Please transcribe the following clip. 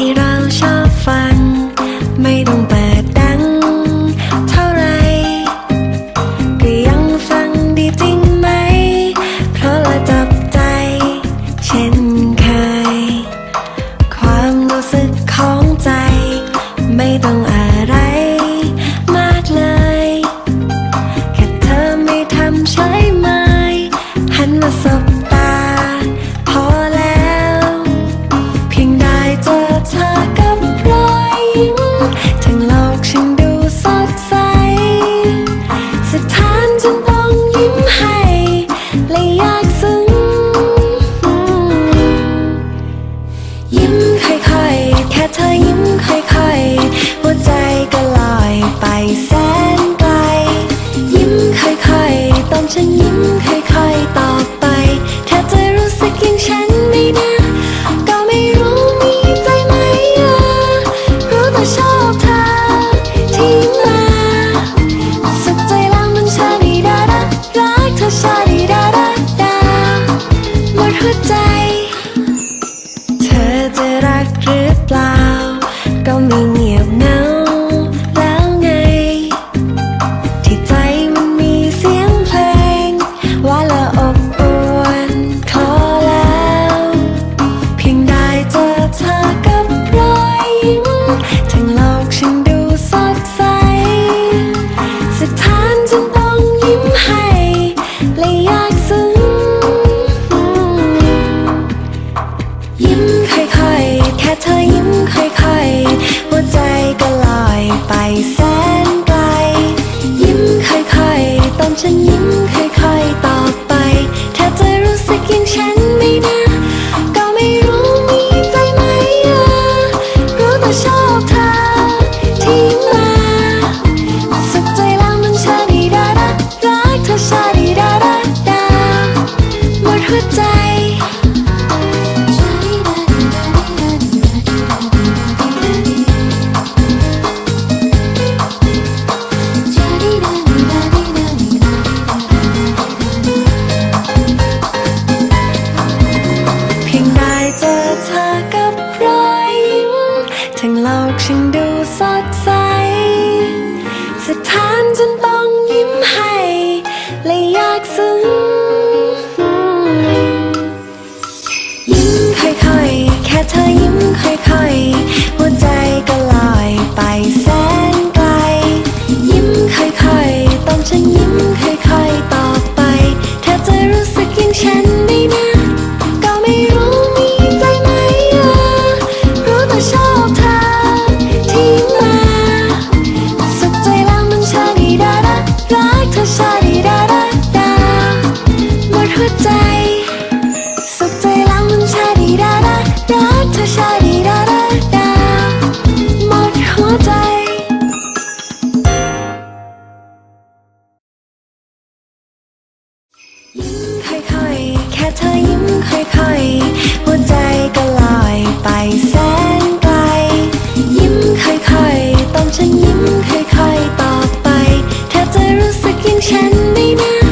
ที่เราชอบฟัง ไม่ต้องเปิดดัง เท่าไร ก็ยังฟังดีจริงไหม เพราะเราจับใจ เช่นเคย ความรู้สึกของใจ ไม่ต้องอะไรมากเลย แค่เธอไม่ทำใช่ เธอยิ้มค่อยๆ หัวใจก็ลอยไปแสนไกล ยิ้มค่อยๆ ตอนฉันยิ้มค่อยๆ ต่อไปเธอรู้สึกย่งฉันไมนะก็ไม่รู้มีใจไหมอะรู้แต่ชอบเธอที่มาสุดใจแล้มันชาดีดาดารักเธอชาดีดาดาาหมดหัวใจ เธอจะ แสนไกล ยิ้มค่อยๆตอนฉันยิ้ม 情的 รักเธอชาดีดาดาดาหมดหัวใจยิ้มค่อยๆ แค่เธอยิ้มค่อยๆ หัวใจก็ลอยไปแสนไกล ยิ้มค่อยๆ ต้องฉันยิ้มค่อยๆ ต่อไป เธอจะรู้สึกอย่างฉันไหม่นาน